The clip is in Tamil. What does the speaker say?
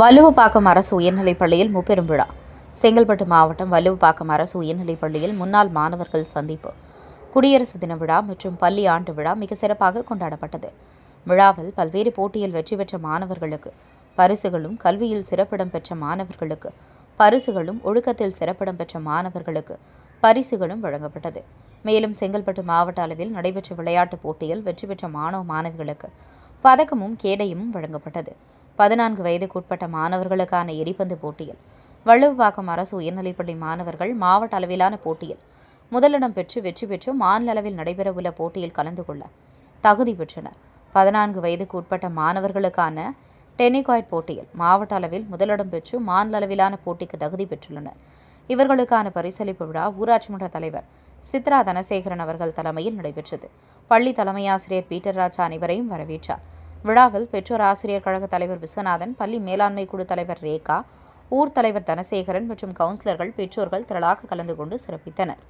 வள்ளுவப்பாக்கம் அரசு உயர்நிலைப் பள்ளியில் முப்பெரும் விழா. செங்கல்பட்டு மாவட்டம் வள்ளுவப்பாக்கம் அரசு உயர்நிலைப் பள்ளியில் முன்னாள் மாணவர்கள் சந்திப்பு. குடியரசு தின விழா மற்றும் பள்ளி ஆண்டு விழா மிக சிறப்பாக கொண்டாடப்பட்டது. விழாவில் பல்வேறு போட்டியில் வெற்றி பெற்ற மாணவர்களுக்கு பரிசுகளும் கல்வியில் சிறப்பிடம் பெற்ற மாணவர்களுக்கு பரிசுகளும் ஒழுக்கத்தில் சிறப்பிடம் பெற்ற மாணவர்களுக்கு பரிசுகளும் வழங்கப்பட்டது. மேலும் செங்கல்பட்டு மாவட்ட அளவில் நடைபெற்ற விளையாட்டுப் போட்டியில் வெற்றி பெற்ற மாணவ மாணவிகளுக்கு பதக்கமும் கேடையும் வழங்கப்பட்டது. பதினான்கு வயதுக்குட்பட்ட மாணவர்களுக்கான எரிபந்து போட்டியில். வள்ளுவப்பாக்கம் அரசு உயர்நிலைப்பள்ளி மாணவர்கள் மாவட்ட அளவிலான போட்டியில். முதலிடம் பெற்று வெற்றி பெற்று மாநில அளவில் நடைபெறவுள்ள போட்டியில் கலந்து கொள்ள தகுதி பெற்றனர். பதினான்கு வயதுக்கு உட்பட்ட மாணவர்களுக்கான டெனிகாய்ட் போட்டியில் மாவட்ட அளவில் முதலிடம் பெற்று மாநில அளவிலான போட்டிக்கு தகுதி பெற்றுள்ளனர். இவர்களுக்கான பரிசளிப்பு விழா ஊராட்சி மன்ற தலைவர் சித்ரா தனசேகரன் அவர்கள் தலைமையில் நடைபெற்றது. பள்ளி தலைமையாசிரியர் பீட்டர் ராஜ் அனைவரையும் வரவேற்றார். விழாவில் பெற்றோர் ஆசிரியர் கழக தலைவர் விஸ்வநாதன் பள்ளி மேலாண்மை குழு தலைவர் ரேகா ஊர் தலைவர் தனசேகரன் மற்றும் கவுன்சிலர்கள் பெற்றோர்கள் திரளாக கலந்து கொண்டு சிறப்பித்தனர்.